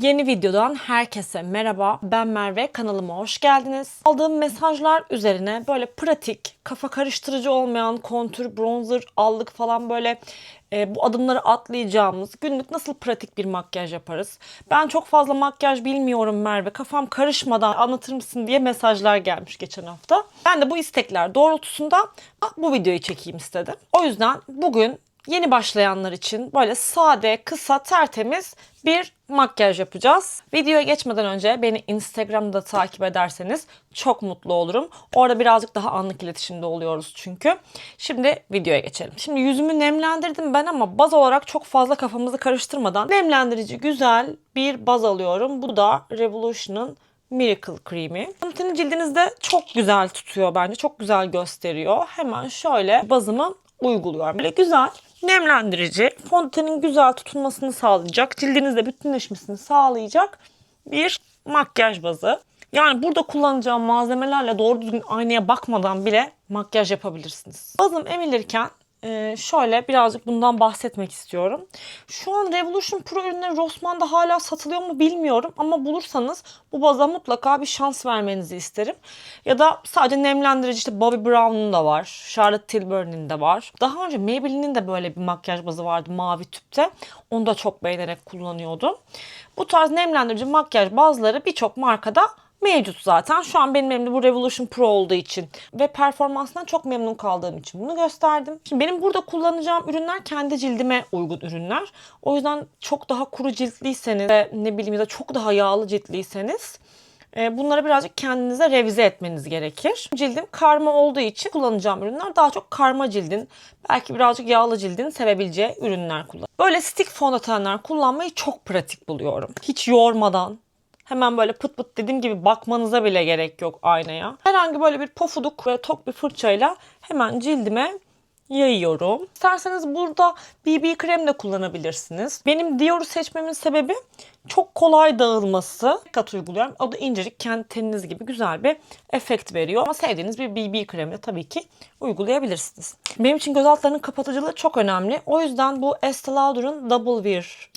Yeni videodan herkese merhaba. Ben Merve. Kanalıma hoş geldiniz. Aldığım mesajlar üzerine böyle pratik, kafa karıştırıcı olmayan kontür, bronzer, allık falan böyle e, bu adımları atlayacağımız günlük nasıl pratik bir makyaj yaparız? Ben çok fazla makyaj bilmiyorum Merve. Kafam karışmadan anlatır mısın diye mesajlar gelmiş geçen hafta. Ben de bu istekler doğrultusunda bu videoyu çekeyim istedim. O yüzden bugün yeni başlayanlar için böyle sade, kısa, tertemiz bir makyaj yapacağız. Videoya geçmeden önce beni Instagram'da takip ederseniz çok mutlu olurum. Orada birazcık daha anlık iletişimde oluyoruz çünkü. Şimdi videoya geçelim. Şimdi yüzümü nemlendirdim ben ama baz olarak çok fazla kafamızı karıştırmadan nemlendirici güzel bir baz alıyorum. Bu da Revolution'ın Miracle Cream'i. Fondöteni cildinizde çok güzel tutuyor bence. Çok güzel gösteriyor. Hemen şöyle bazımı uyguluyorum. Böyle güzel nemlendirici, fondötenin güzel tutulmasını sağlayacak, cildinizde bütünleşmesini sağlayacak bir makyaj bazı. Yani burada kullanacağım malzemelerle doğru düzgün aynaya bakmadan bile makyaj yapabilirsiniz. Bazım emilirken ee, şöyle birazcık bundan bahsetmek istiyorum. Şu an Revolution Pro ürünleri Rossmann'da hala satılıyor mu bilmiyorum ama bulursanız bu baza mutlaka bir şans vermenizi isterim. Ya da sadece nemlendirici işte Bobbi Brown'un da var, Charlotte Tilbury'nin de var. Daha önce Maybelline'in de böyle bir makyaj bazı vardı mavi tüpte. Onu da çok beğenerek kullanıyordum. Bu tarz nemlendirici makyaj bazları birçok markada mevcut zaten. Şu an benim elimde bu Revolution Pro olduğu için ve performansından çok memnun kaldığım için bunu gösterdim. Şimdi benim burada kullanacağım ürünler kendi cildime uygun ürünler. O yüzden çok daha kuru ciltliyseniz ve ne bileyim ya da çok daha yağlı ciltliyseniz e, bunları birazcık kendinize revize etmeniz gerekir. Cildim karma olduğu için kullanacağım ürünler daha çok karma cildin, belki birazcık yağlı cildin sevebileceği ürünler kullan. Böyle stick fondötenler kullanmayı çok pratik buluyorum. Hiç yormadan, Hemen böyle pıt pıt dediğim gibi bakmanıza bile gerek yok aynaya. Herhangi böyle bir pofuduk ve tok bir fırçayla hemen cildime yayıyorum. İsterseniz burada BB krem de kullanabilirsiniz. Benim Dior'u seçmemin sebebi çok kolay dağılması. Kat uyguluyorum. O da incecik kendi teniniz gibi güzel bir efekt veriyor. Ama sevdiğiniz bir BB kremi de tabii ki uygulayabilirsiniz. Benim için göz altlarının kapatıcılığı çok önemli. O yüzden bu Estee Lauder'ın Double Wear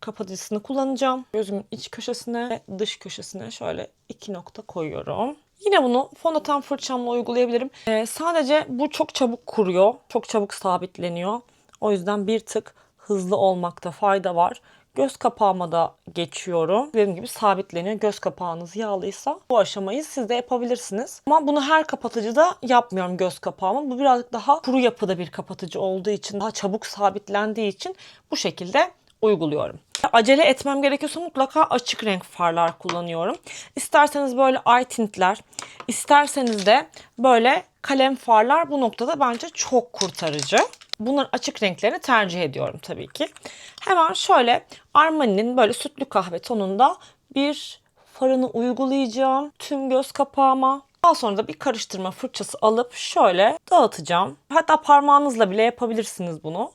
kapatıcısını kullanacağım. Gözümün iç köşesine ve dış köşesine şöyle iki nokta koyuyorum. Yine bunu fondöten fırçamla uygulayabilirim. Ee, sadece bu çok çabuk kuruyor. Çok çabuk sabitleniyor. O yüzden bir tık hızlı olmakta fayda var. Göz kapağıma da geçiyorum. Dediğim gibi sabitleniyor. Göz kapağınız yağlıysa bu aşamayı siz de yapabilirsiniz. Ama bunu her kapatıcıda yapmıyorum göz kapağımı. Bu birazcık daha kuru yapıda bir kapatıcı olduğu için, daha çabuk sabitlendiği için bu şekilde uyguluyorum. Acele etmem gerekiyorsa mutlaka açık renk farlar kullanıyorum. İsterseniz böyle eye tintler, isterseniz de böyle kalem farlar bu noktada bence çok kurtarıcı. Bunların açık renklerini tercih ediyorum tabii ki. Hemen şöyle Armani'nin böyle sütlü kahve tonunda bir farını uygulayacağım tüm göz kapağıma. Daha sonra da bir karıştırma fırçası alıp şöyle dağıtacağım. Hatta parmağınızla bile yapabilirsiniz bunu.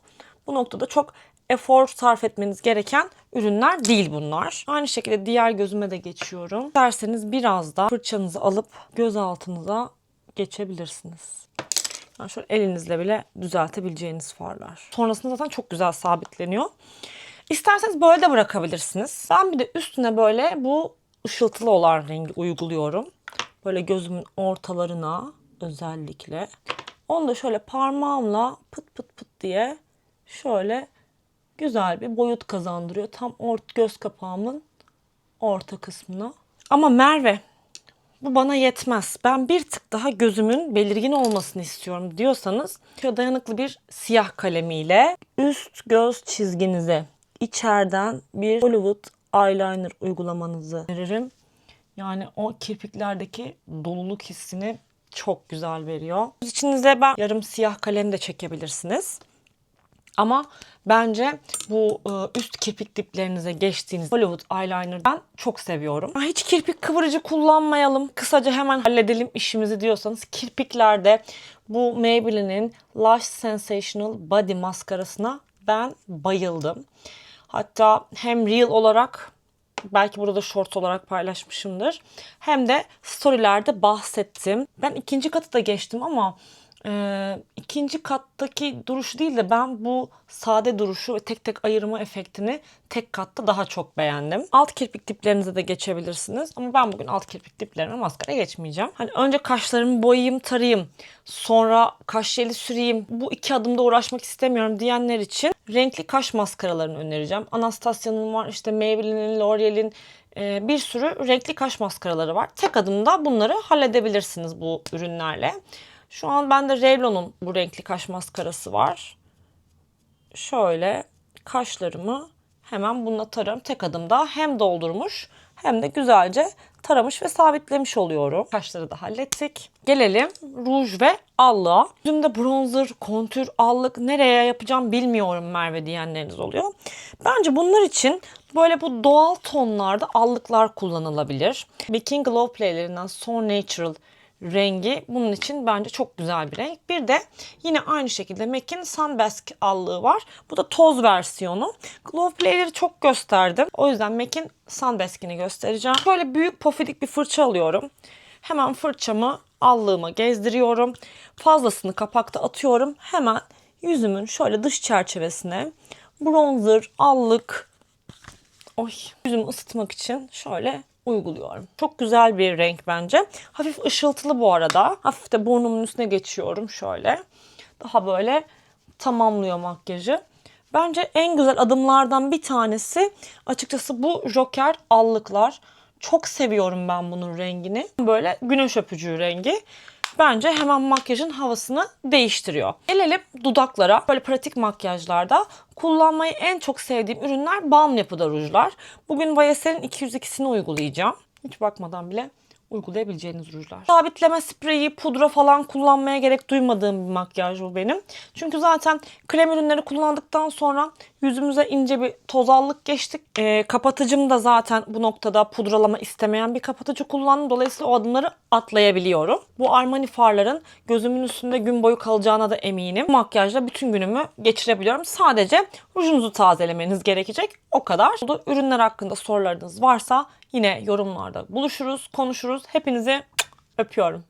Bu noktada çok efor sarf etmeniz gereken ürünler değil bunlar. Aynı şekilde diğer gözüme de geçiyorum. İsterseniz biraz da fırçanızı alıp göz altınıza geçebilirsiniz. Yani şöyle elinizle bile düzeltebileceğiniz farlar. Sonrasında zaten çok güzel sabitleniyor. İsterseniz böyle de bırakabilirsiniz. Ben bir de üstüne böyle bu ışıltılı olan rengi uyguluyorum. Böyle gözümün ortalarına özellikle. Onu da şöyle parmağımla pıt pıt pıt diye şöyle güzel bir boyut kazandırıyor. Tam ort göz kapağımın orta kısmına. Ama Merve bu bana yetmez. Ben bir tık daha gözümün belirgin olmasını istiyorum diyorsanız dayanıklı bir siyah kalemiyle üst göz çizginize içeriden bir Hollywood eyeliner uygulamanızı öneririm. Yani o kirpiklerdeki doluluk hissini çok güzel veriyor. İçinize ben yarım siyah kalem de çekebilirsiniz. Ama bence bu e, üst kirpik diplerinize geçtiğiniz Hollywood eyeliner'dan çok seviyorum. Hiç kirpik kıvırıcı kullanmayalım. Kısaca hemen halledelim işimizi diyorsanız kirpiklerde bu Maybelline'in Lush Sensational Body maskarasına ben bayıldım. Hatta hem real olarak belki burada short olarak paylaşmışımdır. Hem de storylerde bahsettim. Ben ikinci katı da geçtim ama Ee, ikinci kattaki duruşu değil de ben bu sade duruşu ve tek tek ayırma efektini tek katta daha çok beğendim. Alt kirpik diplerinize de geçebilirsiniz. Ama ben bugün alt kirpik diplerime maskara geçmeyeceğim. Hani önce kaşlarımı boyayayım, tarayayım. Sonra kaş jeli süreyim. Bu iki adımda uğraşmak istemiyorum diyenler için renkli kaş maskaralarını önereceğim. Anastasia'nın var, işte Maybelline'in, L'Oreal'in e, bir sürü renkli kaş maskaraları var. Tek adımda bunları halledebilirsiniz bu ürünlerle. Şu an bende Revlon'un bu renkli kaş maskarası var. Şöyle kaşlarımı hemen bununla tararım. Tek adımda hem doldurmuş hem de güzelce taramış ve sabitlemiş oluyorum. Kaşları da hallettik. Gelelim ruj ve allığa. Yüzümde bronzer, kontür, allık nereye yapacağım bilmiyorum Merve diyenleriniz oluyor. Bence bunlar için böyle bu doğal tonlarda allıklar kullanılabilir. Making Glow Play'lerinden So Natural rengi bunun için bence çok güzel bir renk. Bir de yine aynı şekilde MAC'in Sunbask allığı var. Bu da toz versiyonu. Glove Play'leri çok gösterdim. O yüzden MAC'in Sunbask'ini göstereceğim. Şöyle büyük pofidik bir fırça alıyorum. Hemen fırçamı allığıma gezdiriyorum. Fazlasını kapakta atıyorum. Hemen yüzümün şöyle dış çerçevesine bronzer, allık, Oy. Yüzümü ısıtmak için şöyle uyguluyorum. Çok güzel bir renk bence. Hafif ışıltılı bu arada. Hafif de burnumun üstüne geçiyorum şöyle. Daha böyle tamamlıyor makyajı. Bence en güzel adımlardan bir tanesi açıkçası bu Joker allıklar. Çok seviyorum ben bunun rengini. Böyle güneş öpücüğü rengi. Bence hemen makyajın havasını değiştiriyor. Gelelim dudaklara. Böyle pratik makyajlarda kullanmayı en çok sevdiğim ürünler balm yapıda rujlar. Bugün Vayesel'in 202'sini uygulayacağım. Hiç bakmadan bile uygulayabileceğiniz rujlar. Sabitleme spreyi, pudra falan kullanmaya gerek duymadığım bir makyaj bu benim. Çünkü zaten krem ürünleri kullandıktan sonra yüzümüze ince bir tozallık geçtik. Ee, kapatıcım da zaten bu noktada pudralama istemeyen bir kapatıcı kullandım. Dolayısıyla o adımları atlayabiliyorum. Bu Armani farların gözümün üstünde gün boyu kalacağına da eminim. Makyajla bütün günümü geçirebiliyorum. Sadece rujunuzu tazelemeniz gerekecek. O kadar. Bu ürünler hakkında sorularınız varsa yine yorumlarda buluşuruz, konuşuruz. Hepinizi öpüyorum.